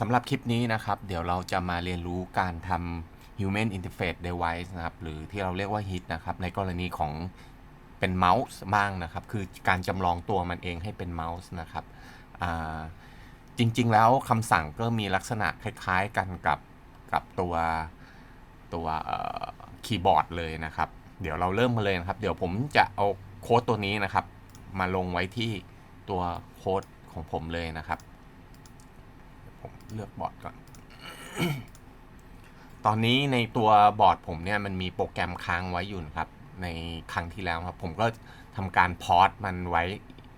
สำหรับคลิปนี้นะครับ เดี๋ยวเราจะมาเรียนรู้การทำ Human Interface Device นะครับ หรือที่เราเรียกว่า HIT นะครับ ในกรณีของเป็นเมาส์บ้างนะครับ คือการจำลองตัวมันเองให้เป็นเมาส์นะครับ จริงๆแล้วคำสั่งก็มีลักษณะคล้ายๆกันกับกับตัวตัวคีย์บอร์ดเลยนะครับ เดี๋ยวเราเริ่มกันเลยนะครับ เดี๋ยวผมจะเอาโค้ดตัวนี้นะครับ มาลงไว้ที่ตัวโค้ดของผมเลยนะครับ ผมเลือกบอร์ดก่อน ตอนนี้ในตัวบอร์ดผมเนี่ยมันมีโปรแกรมค้างไว้อยู่นะครับ ในครั้งที่แล้วครับ ผมก็ทำการพอร์ตมันไว้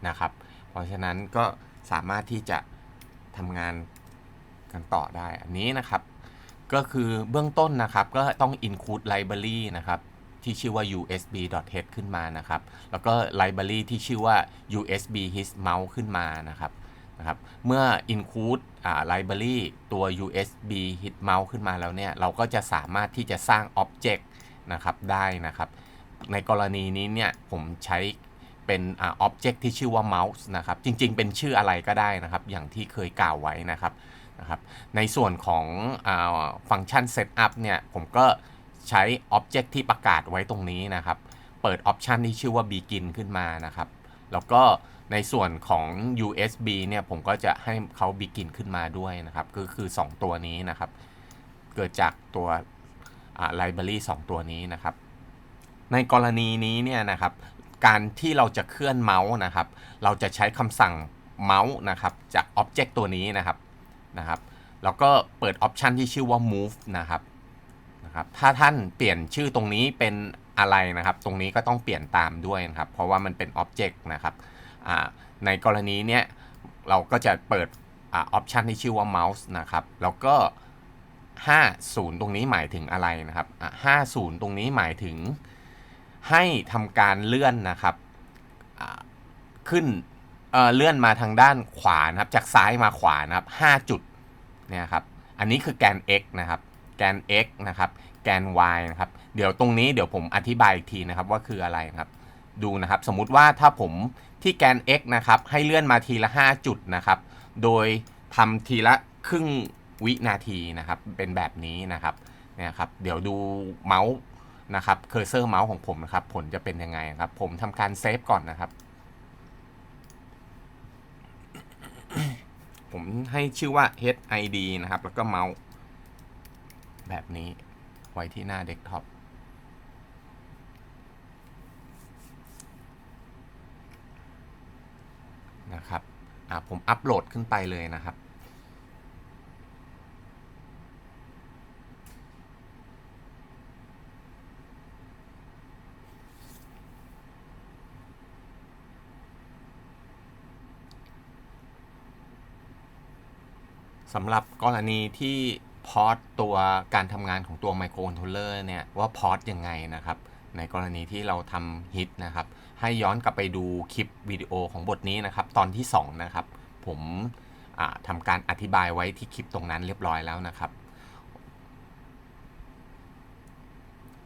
นะครับ เพราะฉะนั้นก็สามารถที่จะทำงานกันต่อได้ อันนี้นะครับ ก็คือเบื้องต้นนะครับ ก็ต้อง include library นะครับที่ชื่อว่า usb.h ขึ้นมานะครับ แล้วก็ library ที่ชื่อว่า usb his mouse ขึ้นมานะครับ นะครับเมื่อ include อ่า library ตัว USB hit mouse ขึ้นมาแล้วเนี่ย เราก็จะสามารถที่จะสร้าง object นะครับได้นะครับ ในกรณีนี้เนี่ย ผมใช้เป็นอ่า object ที่ชื่อว่า mouse นะครับ จริงๆ เป็นชื่ออะไรก็ได้นะครับ อย่างที่เคยกล่าวไว้นะครับนะครับ ในส่วนของอาฟังก์ชัน setup เนี่ย ผมก็ใช้ object ที่ประกาศไว้ตรงนี้นะครับ เปิด option ที่ชื่อว่า begin ขึ้นมานะครับ แล้วก็ ในส่วนของ USB เนี่ยผมก็จะให้เขา begin ขึ้นมาด้วยนะครับ ก็คือ 2 ตัวนี้นะครับ เกิดจากตัวอ่า library 2ตัวนี้นะครับ ในกรณีนี้เนี่ยนะครับ การที่เราจะเคลื่อนเมาส์นะครับ เราจะใช้คำสั่งเมาส์นะครับจาก object ตัวนี้นะครับนะครับ แล้วก็เปิด option ที่ชื่อว่า move นะครับนะครับ ถ้าท่านเปลี่ยนชื่อตรงนี้เป็นอะไรนะครับ ตรงนี้ก็ต้องเปลี่ยนตามด้วยนะครับ เพราะว่ามันเป็น object นะครับ ในกรณีเนี้ยเราก็จะเปิดอ่า option ที่ชื่อว่า mouse นะครับ แล้วก็ 50 ตรงนี้หมายถึงอะไรนะครับ50 ตรงนี้หมายถึงให้ทำการเลื่อนนะครับขึ้นเเลื่อนมาทางด้านขวานะครับ จากซ้ายมาขวานะครับ 5 จุดเนี่ยครับ อันนี้คือแกน x นะครับ แกน x นะครับ แกน y นะครับ เดี๋ยวตรงนี้เดี๋ยวผมอธิบายอีกทีนะครับว่าคืออะไรนะครับ ดูนะครับ สมมุติว่าถ้าผม ที่แกน x นะครับ ให้เลื่อนมาทีละ 5 จุดนะครับ โดยทำทีละครึ่งวินาทีนะครับ เป็นแบบนี้นะครับเนี่ยครับ เดี๋ยวดูเมาส์นะครับ เคอร์เซอร์เมาส์ของผมนะครับ ผลจะเป็นยังไงครับ ผมทำการเซฟก่อนนะครับ ผมให้ชื่อว่า HID นะครับ แล้วก็เมาส์แบบนี้ไว้ที่หน้าเดสก์ท็อป นะครับผมอัปโหลดขึ้นไปเลยนะครับ สำหรับกรณีที่พอร์ตตัวการทำงานของตัวไมโครคอนโทรลเลอร์เนี่ย ว่าพอร์ตยังไงนะครับ ในกรณีที่เราทำฮิตนะครับ ให้ย้อนกลับไปดูคลิปวิดีโอของบทนี้นะครับ ตอนที่ 2 นะครับ ผมทำการอธิบายไว้ที่คลิปตรงนั้นเรียบร้อยแล้วนะครับ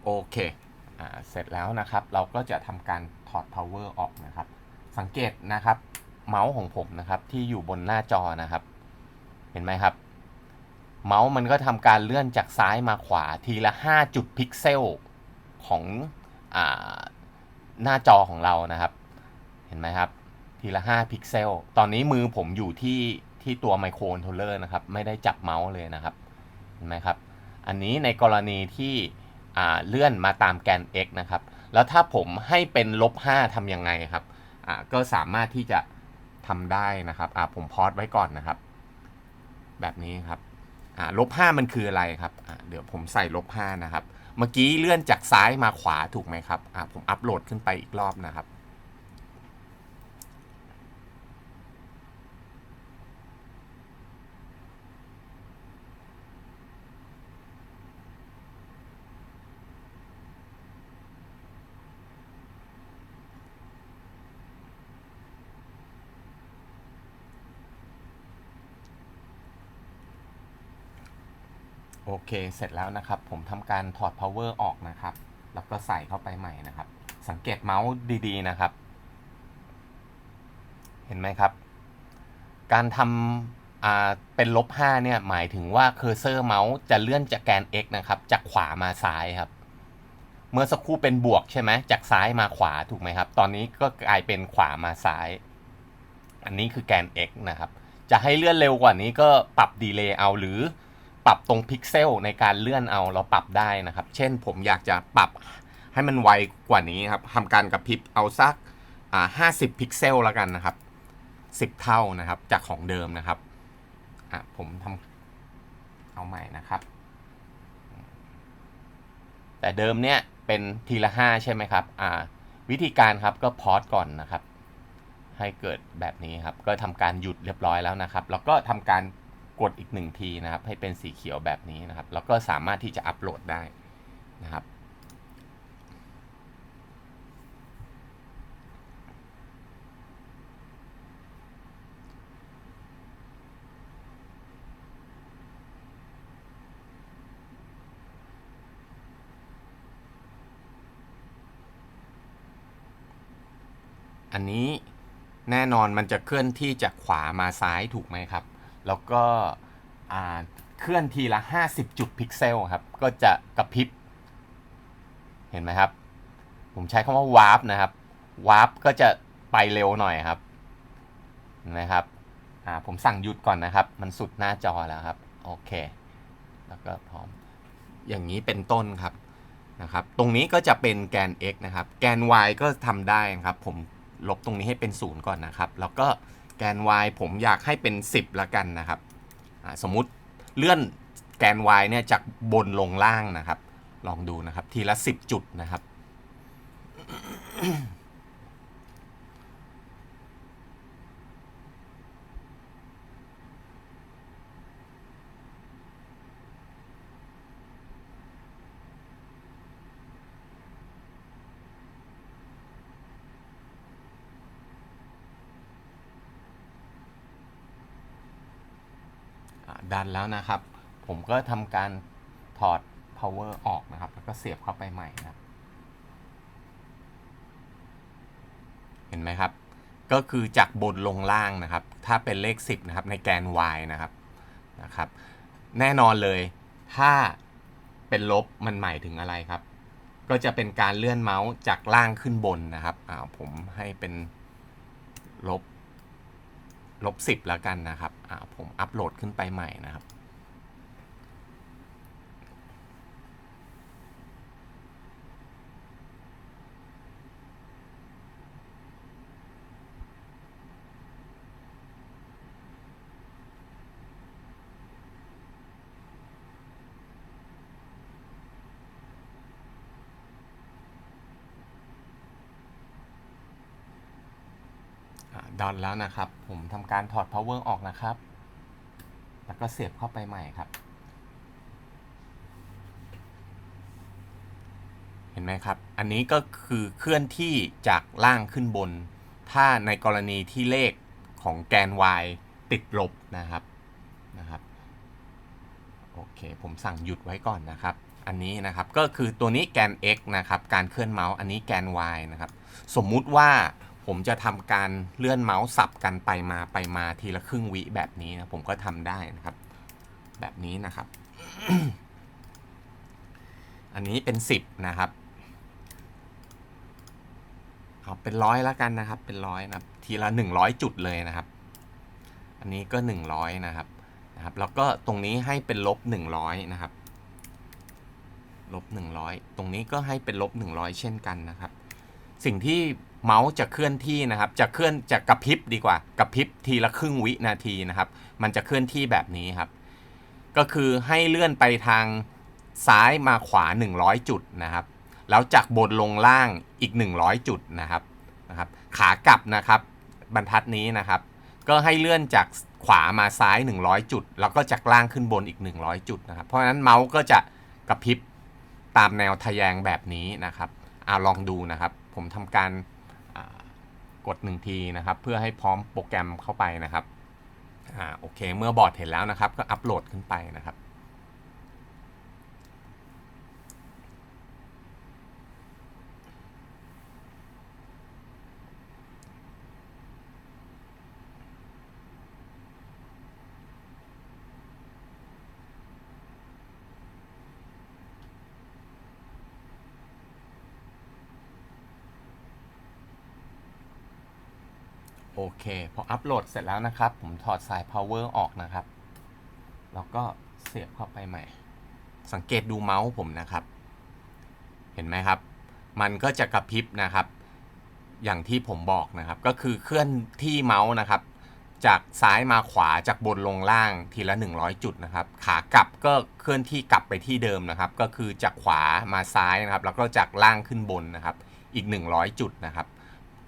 โอเคอเสร็จแล้วนะครับ เราก็จะทำการถอด power ออกนะครับ สังเกตนะครับเมาส์ของผมนะครับที่อยู่บนหน้าจอนะครับ เห็นไหมครับ เมาส์มันก็ทำการเลื่อนจากซ้ายมาขวาทีละ 5 จุดพิกเซล ของอหน้าจอของเรานะครับ เห็นไหมครับ ทีละ 5 พิกเซล ตอนนี้มือผมอยู่ที่ที่ตัวไมโครคอนโทรลเลอร์นะครับ ไม่ได้จับเมาส์เลยนะครับ เห็นไหมครับ อันนี้ในกรณีที่เลื่อนมาตามแกน x นะครับ แล้วถ้าผมให้เป็นลบ5ทำยังไงครับ ก็สามารถที่จะทำได้นะครับ ผมพอสไว้ก่อนนะครับ แบบนี้ครับลบห้ามันคืออะไรครับ เดี๋ยวผมใส่ลบห้านะครับ เมื่อกี้เลื่อนจากซ้ายมาขวาถูกไหมครับอ่าผมอัปโหลดขึ้นไปอีกรอบนะครับ โอเค เสร็จแล้วนะครับ ผมทำการถอด power ออกนะครับ แล้วก็ใส่เข้าไปใหม่นะครับ สังเกตเมาส์ดีๆนะครับ เห็นไหมครับ การทำอ่าเป็นลบ5เนี่ย หมายถึงว่าเคอร์เซอร์เมาส์จะเลื่อนจากแกน x นะครับ จากขวามาซ้ายครับ เมื่อสักครู่เป็นบวกใช่ไหม จากซ้ายมาขวาถูกไหมครับ ตอนนี้ก็กลายเป็นขวามาซ้าย อันนี้คือแกน x นะครับ จะให้เลื่อนเร็วกว่านี้ก็ปรับดีเลย์เอาหรือ ปรับตรงพิกเซลในการเลื่อนเอาเราปรับได้นะครับ เช่นผมอยากจะปรับให้มันไวกว่านี้ครับทำการกระพริบเอาสักอ่า50พิกเซลแล้วกันนะครับ10เท่านะครับจากของเดิมนะครับอะผมทำเอาใหม่นะครับ แต่เดิมเนี่ยเป็นทีละ5ใช่ไหมครับอ่าวิธีการครับก็พอสก่อนนะครับ ให้เกิดแบบนี้ครับ ก็ทำการหยุดเรียบร้อยแล้วนะครับ แล้วก็ทำการ กดอีกหนึ่งทีนะครับ ให้เป็นสีเขียวแบบนี้นะครับ แล้วก็สามารถที่จะอัปโหลดได้นะครับ อันนี้แน่นอนมันจะเคลื่อนที่จากขวามาซ้ายถูกไหมครับ แล้วก็เคลื่อนทีละ 50 จุดพิกเซลครับ ก็จะกระพริบ เห็นไหมครับ ผมใช้คำว่าวาร์ปนะครับ วาร์ปก็จะไปเร็วหน่อยครับนไหมครับผมสั่งหยุดก่อนนะครับ มันสุดหน้าจอแล้วครับ โอเค แล้วก็พร้อม อย่างนี้เป็นต้นครับนะครับ ตรงนี้ก็จะเป็นแกน x นะครับ แกน y ก็ทำได้นะครับ ผมลบตรงนี้ให้เป็นศูนย์ก่อนนะครับ แล้วก็ แกน y ผมอยากให้เป็น 10ละกันนะครับ สมมุติเลื่อนแกน y เนี่ยจากบนลงล่างนะครับ ลองดูนะครับ ทีละ 10 จุดนะครับ ดันแล้วนะครับ ผมก็ทำการถอด power ออกนะครับ แล้วก็เสียบเข้าไปใหม่นะครับ เห็นไหมครับ ก็คือจากบนลงล่างนะครับ ถ้าเป็นเลข 10 นะครับ ในแกน y นะครับนะครับ แน่นอนเลย ถ้าเป็นลบมันหมายถึงอะไรครับ ก็จะเป็นการเลื่อนเมาส์จากล่างขึ้นบนนะครับอ่าผมให้เป็นลบ ลบสิบแล้วกันนะครับอ่าผมอัปโหลดขึ้นไปใหม่นะครับ ดันแล้วนะครับ ผมทำการถอด power ออกนะครับ แล้วก็เสียบเข้าไปใหม่ครับ เห็นไหมครับ อันนี้ก็คือเคลื่อนที่จากล่างขึ้นบน ถ้าในกรณีที่เลขของแกน y ติดลบนะครับนะครับ โอเค ผมสั่งหยุดไว้ก่อนนะครับ อันนี้นะครับก็คือตัวนี้แกน x นะครับ การเคลื่อนเมาส์อันนี้แกน y นะครับ สมมุติว่า ผมจะทำการเลื่อนเมาส์สับกันไปมาไปมาทีละครึ่งวิแบบนี้นะผมก็ทำได้นะครับ แบบนี้นะครับ อันนี้เป็น 10 นะครับเอาเป็นร้อยแล้วกันนะครับ เป็นร้อยนะครับ ทีละ 100 จุดเลยนะครับ อันนี้ก็ 100 นะครับนะครับ แล้วก็ตรงนี้ให้เป็นลบ 100 นะครับลบ100 ตรงนี้ก็ให้เป็นลบ 100 เช่นกันนะครับ สิ่งที่ เมาส์จะเคลื่อนที่นะครับ จะเคลื่อนจะกระพริบดีกว่ากระพริบทีละครึ่งวินาทีนะครับ มันจะเคลื่อนที่แบบนี้ครับ ก็คือให้เลื่อนไปทางซ้ายมาขวา 100 จุดนะครับ แล้วจากบนลงล่างอีก 100 จุดนะครับนะครับ ขากลับนะครับ บรรทัดนี้นะครับ ก็ให้เลื่อนจากขวามาซ้าย 100 จุด แล้วก็จากล่างขึ้นบนอีก 100 จุดนะครับ เพราะฉะนั้นเมาส์ก็จะกระพริบตามแนวทะแยงแบบนี้นะครับอ่าลองดูนะครับ ผมทำการ กดหนึ่งทีนะครับ เพื่อให้พร้อมโปรแกรมเข้าไปนะครับอ่าโอเค เมื่อบอร์ดเห็นแล้วนะครับ ก็อัปโหลดขึ้นไปนะครับ โอเค พออัปโหลดเสร็จแล้วนะครับ ผมถอดสาย power ออกนะครับ แล้วก็เสียบเข้าไปใหม่ สังเกตดูเมาส์ผมนะครับ เห็นไหมครับ มันก็จะกระพริบนะครับ อย่างที่ผมบอกนะครับ ก็คือเคลื่อนที่เมาส์นะครับ จากซ้ายมาขวาจากบนลงล่างทีละ 100 จุดนะครับ ขากลับก็เคลื่อนที่กลับไปที่เดิมนะครับ ก็คือจากขวามาซ้ายนะครับ แล้วก็จากล่างขึ้นบนนะครับ อีก 100 จุดนะครับ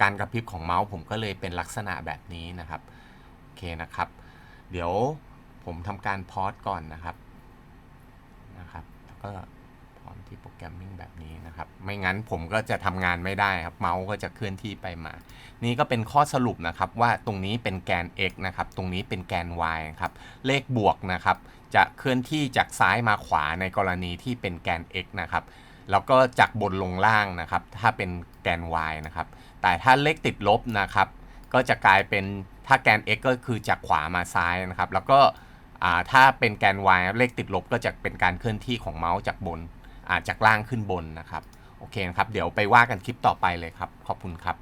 การกระพริบของเมาส์ผมก็เลยเป็นลักษณะแบบนี้นะครับโอเคนะครับ เดี๋ยวผมทำการพอดก่อนนะครับนะครับแล้วก็ ที่โปรแกรมมิ่งแบบนี้นะครับ ไม่งั้นผมก็จะทำงานไม่ได้ครับ เมาส์ก็จะเคลื่อนที่ไปมา นี่ก็เป็นข้อสรุปนะครับว่าตรงนี้เป็นแกน x นะครับ ตรงนี้เป็นแกน y ครับ เลขบวกนะครับ จะเคลื่อนที่จากซ้ายมาขวาในกรณีที่เป็นแกน x นะครับ แล้วก็จากบนลงล่างนะครับ ถ้าเป็นแกน y นะครับ แต่ถ้าเลขติดลบนะครับ ก็จะกลายเป็นถ้าแกน x ก็คือจากขวามาซ้ายนะครับ แล้วก็ถ้าเป็นแกน y เลขติดลบก็จะเป็นการเคลื่อนที่ของเมาส์จากบน จากล่างขึ้นบนนะครับ โอเคนะครับ เดี๋ยวไปว่ากันคลิปต่อไปเลยครับ ขอบคุณครับ